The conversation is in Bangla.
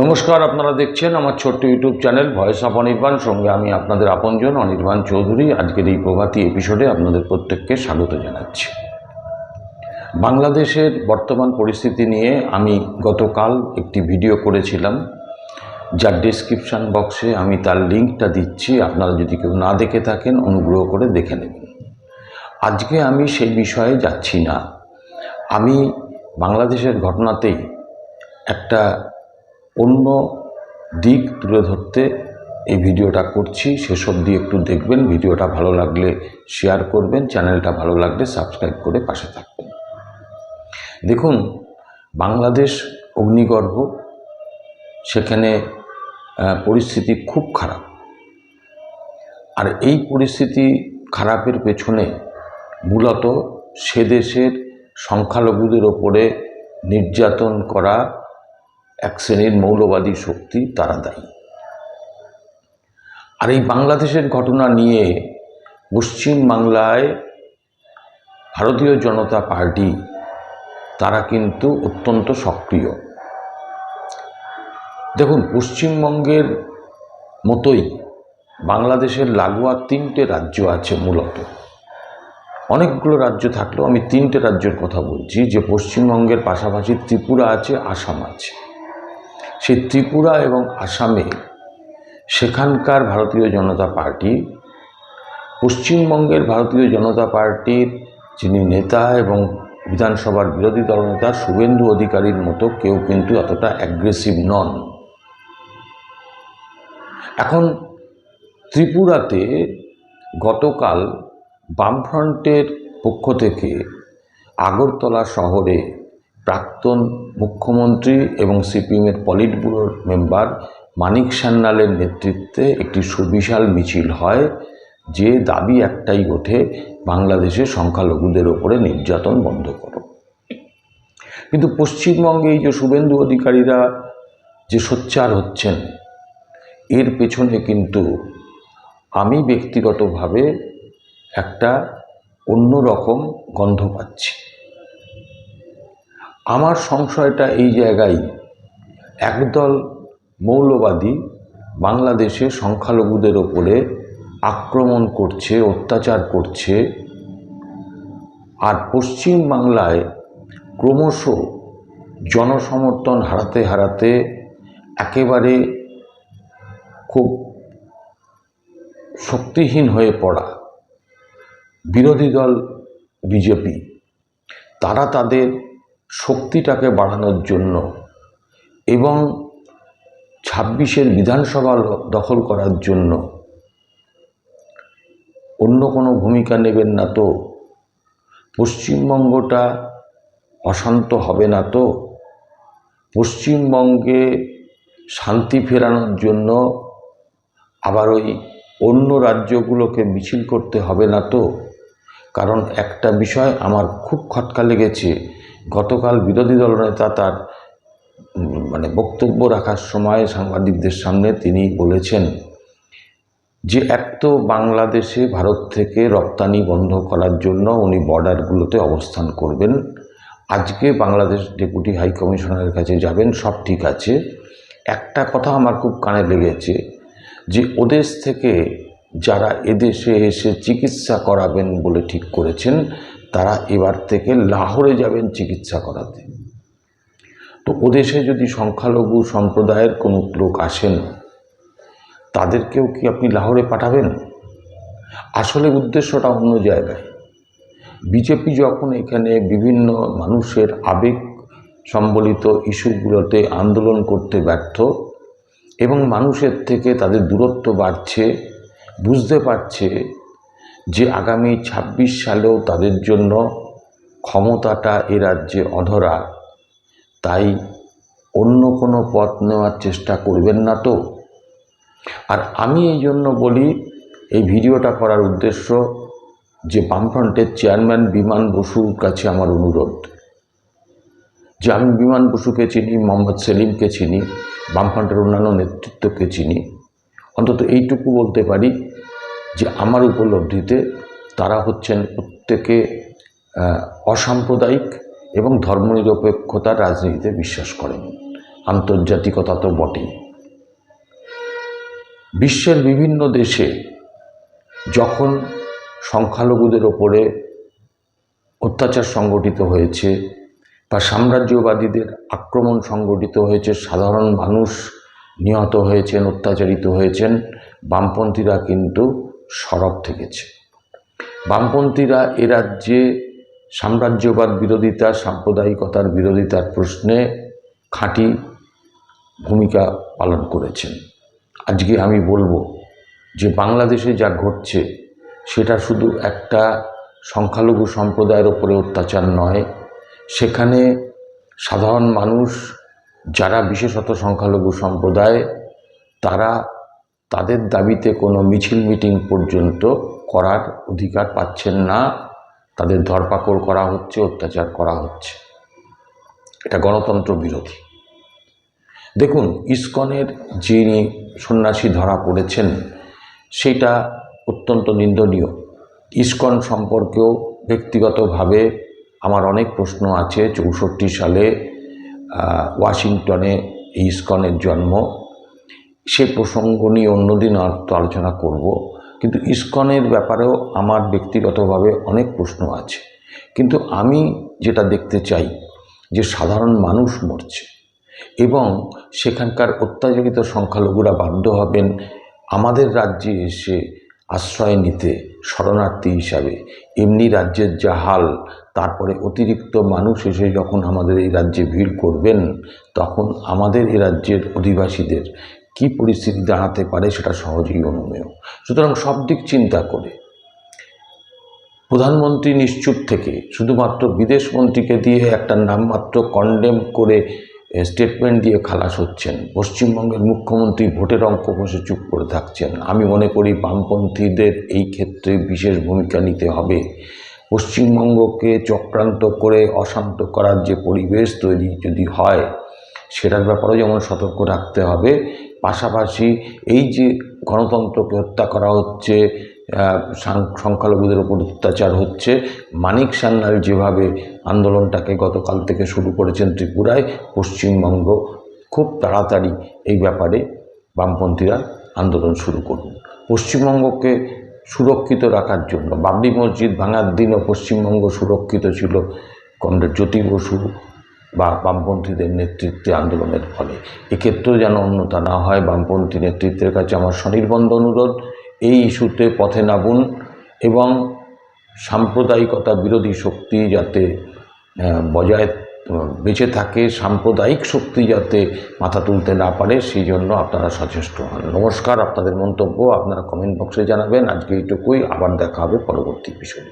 নমস্কার, আপনারা দেখছেন আমার ছোট্ট YouTube channel voice of Anirban. সঙ্গে আমি আপনাদের আপনজন, অনির্বাণ চৌধুরী। আজকের এই প্রভাতী এপিসোডে আপনাদের প্রত্যেককে স্বাগত জানাচ্ছি। বাংলাদেশের বর্তমান পরিস্থিতি নিয়ে আমি গতকাল একটি ভিডিও করেছিলাম। যার ডেসক্রিপশান বক্সে আমি তার লিঙ্কটা দিচ্ছি। আপনারা যদি কেউ না দেখে থাকেন, অনুগ্রহ করে দেখে নেবেন। আজকে আমি সেই বিষয়ে যাচ্ছি না। আমি বাংলাদেশের ঘটনাতেই একটা অন্য দিক তুলে ধরতে এই ভিডিওটা করছি। সেসব দিয়ে একটু দেখবেন। ভিডিওটা ভালো লাগলে শেয়ার করবেন। চ্যানেলটা ভালো লাগলে সাবস্ক্রাইব করে পাশে থাকবেন। দেখুন, বাংলাদেশ অগ্নিগর্ভ সেখানে পরিস্থিতি খুব খারাপ। আর এই পরিস্থিতি খারাপের পেছনে মূলত সে দেশের সংখ্যালঘুদের ওপরে নির্যাতন করা এক শ্রেণির মৌলবাদী শক্তি তারা দায়ী। আর এই বাংলাদেশের ঘটনা নিয়ে পশ্চিম বাংলায় ভারতীয় জনতা পার্টি, তারা কিন্তু অত্যন্ত সক্রিয়। দেখুন, পশ্চিমবঙ্গের মতোই বাংলাদেশের লাগোয়া তিনটে রাজ্য আছে মূলত। অনেকগুলো রাজ্য থাকলেও আমি তিনটে রাজ্যের কথা বলছি, যে পশ্চিমবঙ্গের পাশাপাশি ত্রিপুরা আছে, আসাম আছে। সেই ত্রিপুরা এবং আসামে সেখানকার ভারতীয় জনতা পার্টি, পশ্চিমবঙ্গের ভারতীয় জনতা পার্টির যিনি নেতা এবং বিধানসভার বিরোধী দলনেতা শুভেন্দু অধিকারীর মতো কেউ কিন্তু এতটা অ্যাগ্রেসিভ নন। এখন ত্রিপুরাতে গতকাল বামফ্রন্টের পক্ষ থেকে আগরতলা শহরে প্রাক্তন মুখ্যমন্ত্রী এবং সিপিএমের পলিট ব্যুরোর মেম্বার মানিক সান্যালের নেতৃত্বে একটি সুবিশাল মিছিল হয়, যে দাবি একটাই ওঠে বাংলাদেশের সংখ্যালঘুদের ওপরে নির্যাতন বন্ধ করো। কিন্তু পশ্চিমবঙ্গে এই যে শুভেন্দু অধিকারীরা যে সোচ্চার হচ্ছেন, এর পেছনে কিন্তু আমি ব্যক্তিগতভাবে একটা অন্যরকম গন্ধ পাচ্ছি। আমার সংশয়টা এই জায়গায় একদল মৌলবাদী বাংলাদেশে সংখ্যালঘুদের ওপরে আক্রমণ করছে, অত্যাচার করছে। আর পশ্চিম বাংলায় ক্রমশ জনসমর্থন হারাতে হারাতে একেবারে খুব শক্তিহীন হয়ে পড়া বিরোধী দল বিজেপি। তারা তাদের শক্তিটাকে বাড়ানোর জন্য এবং ছাব্বিশের বিধানসভা দখল করার জন্য অন্য কোনো ভূমিকা নেবেন না তো? পশ্চিমবঙ্গটা অশান্ত হবে না তো? পশ্চিমবঙ্গে শান্তি ফেরানোর জন্য আবার ওই অন্য রাজ্যগুলোকে মিছিল করতে হবে না তো? কারণ একটা বিষয় আমার খুব খটকা লেগেছে। গতকাল বিরোধী দলনেতা তার মানে বক্তব্য রাখার সময় সাংবাদিকদের সামনে তিনি বলেছেন যে এক তো বাংলাদেশে ভারত থেকে রপ্তানি বন্ধ করার জন্য উনি বর্ডারগুলোতে অবস্থান করবেন। আজকে বাংলাদেশ ডেপুটি হাই কমিশনারের কাছে যাবেন, সব ঠিক আছে। একটা কথা আমার খুব কানে লেগেছে যে ওদেশ থেকে যারা এদেশে এসে চিকিৎসা করাবেন বলে ঠিক করেছেন তারা এবার থেকে লাহোরে যাবেন চিকিৎসা করাতে। তো ওদেশে যদি সংখ্যালঘু সম্প্রদায়ের কোনো লোক আসেন, তাদেরকেও কি আপনি লাহোরে পাঠাবেন? আসলে উদ্দেশ্যটা অন্য জায়গায়। বিজেপি যখন এখানে বিভিন্ন মানুষের আবেগ সম্বলিত ইস্যুগুলোতে আন্দোলন করতে ব্যর্থ এবং মানুষের থেকে তাদের দূরত্ব বাড়ছে, বুঝতে পারছে যে আগামী ২৬ সালেও তাদের জন্য ক্ষমতাটা এ রাজ্যে অধরা, তাই অন্য কোনো পথ নেওয়ার চেষ্টা করবেন না তো? আর আমি এই জন্য বলি, এই ভিডিওটা করার উদ্দেশ্য যে বামফ্রন্টের চেয়ারম্যান বিমান বসুর কাছে আমার অনুরোধ। যে আমি বিমান বসুকে চিনি, মোহাম্মদ সেলিমকে চিনি, বামফ্রন্টের অন্যান্য নেতৃত্বকে চিনি, অন্তত এইটুকু বলতে পারি যে আমার উপলব্ধিতে তারা হচ্ছেন প্রত্যেকে অসাম্প্রদায়িক এবং ধর্মনিরপেক্ষতার রাজনীতিতে বিশ্বাস করেন। আন্তর্জাতিকতা তো বটেই। বিশ্বের বিভিন্ন দেশে যখন সংখ্যালঘুদের ওপরে অত্যাচার সংগঠিত হয়েছে বা সাম্রাজ্যবাদীদের আক্রমণ সংগঠিত হয়েছে, সাধারণ মানুষ নিহত হয়েছেন, অত্যাচারিত হয়েছেন, বামপন্থীরা কিন্তু সরব থেকেছে। বামপন্থীরা এ রাজ্যে সাম্রাজ্যবাদ বিরোধিতা, সাম্প্রদায়িকতার বিরোধিতার প্রশ্নে খাঁটি ভূমিকা পালন করেছেন। আজকে আমি বলব যে বাংলাদেশে যা ঘটছে, সেটা শুধু একটা সংখ্যালঘু সম্প্রদায়ের ওপরে অত্যাচার নয়, সেখানে সাধারণ মানুষ, যারা বিশেষত সংখ্যালঘু সম্প্রদায়, তারা তাদের দাবিতে কোনো মিছিল মিটিং পর্যন্ত করার অধিকার পাচ্ছেন না। তাদের ধরপাকড় করা হচ্ছে, অত্যাচার করা হচ্ছে। এটা গণতন্ত্র বিরোধী। দেখুন, ইস্কনের যিনি সন্ন্যাসী ধরা পড়েছেন, সেটা অত্যন্ত নিন্দনীয়। ইস্কন সম্পর্কেও ব্যক্তিগতভাবে আমার অনেক প্রশ্ন আছে। চৌষট্টি সালে ওয়াশিংটনে ইস্কনের জন্ম। সে প্রসঙ্গ নিয়ে অন্যদিন আর তো আলোচনা করব। কিন্তু ইস্কনের ব্যাপারেও আমার ব্যক্তিগতভাবে অনেক প্রশ্ন আছে। কিন্তু আমি যেটা দেখতে চাই যে সাধারণ মানুষ মরছে এবং সেখানকার অত্যাচারিত সংখ্যালঘুরা বাধ্য হবেন আমাদের রাজ্যে এসে আশ্রয় নিতে শরণার্থী হিসাবে। এমনি রাজ্যের যা হাল, তারপরে অতিরিক্ত মানুষ এসে যখন আমাদের এই রাজ্যে ভিড় করবেন, তখন আমাদের এই রাজ্যের অধিবাসীদের কী পরিস্থিতি দাঁড়াতে পারে সেটা সহজেই অনুমেয়। সুতরাং সব দিক চিন্তা করে। প্রধানমন্ত্রী নিশ্চুপ থেকে শুধুমাত্র বিদেশমন্ত্রীকে দিয়ে একটা নামমাত্র কন্ডেম করে স্টেটমেন্ট দিয়ে খালাস হচ্ছেন। পশ্চিমবঙ্গের মুখ্যমন্ত্রী ভোটের অঙ্ক বসে চুপ করে থাকছেন। আমি মনে করি বামপন্থীদের এই ক্ষেত্রে বিশেষ ভূমিকা নিতে হবে। পশ্চিমবঙ্গকে চক্রান্ত করে অশান্ত করার যে পরিবেশ তৈরি যদি হয়, সেটার ব্যাপারেও যেমন সতর্ক রাখতে হবে পাশাপাশি এই যে গণতন্ত্রকে হত্যা করা হচ্ছে সংখ্যালঘুদের ওপর অত্যাচার হচ্ছে, মানিক সান্যাল যেভাবে আন্দোলনটাকে গতকাল থেকে শুরু করেছেন ত্রিপুরায়, পশ্চিমবঙ্গ, খুব তাড়াতাড়ি এই ব্যাপারে বামপন্থীরা আন্দোলন শুরু করুন। পশ্চিমবঙ্গকে সুরক্ষিত রাখার জন্য, বাবরি মসজিদ ভাঙার দিনও পশ্চিমবঙ্গ সুরক্ষিত ছিল। কমরেড জ্যোতি বসু বা বামপন্থীদের নেতৃত্বে আন্দোলনের ফলে। এক্ষেত্রেও যেন অন্যতা না হয়, বামপন্থী নেতৃত্বের কাছে আমার স্বনির্বন্ধ অনুরোধ, এই ইস্যুতে পথে নামুন এবং সাম্প্রদায়িকতা বিরোধী শক্তি যাতে বজায়, বেঁচে থাকে, সাম্প্রদায়িক শক্তি যাতে মাথা তুলতে না পারে, সেই জন্য আপনারা সচেষ্ট হন। নমস্কার, আপনাদের মন্তব্য আপনারা কমেন্ট বক্সে জানাবেন। আজকে এইটুকুই, আবার দেখা হবে পরবর্তী বিষয়ে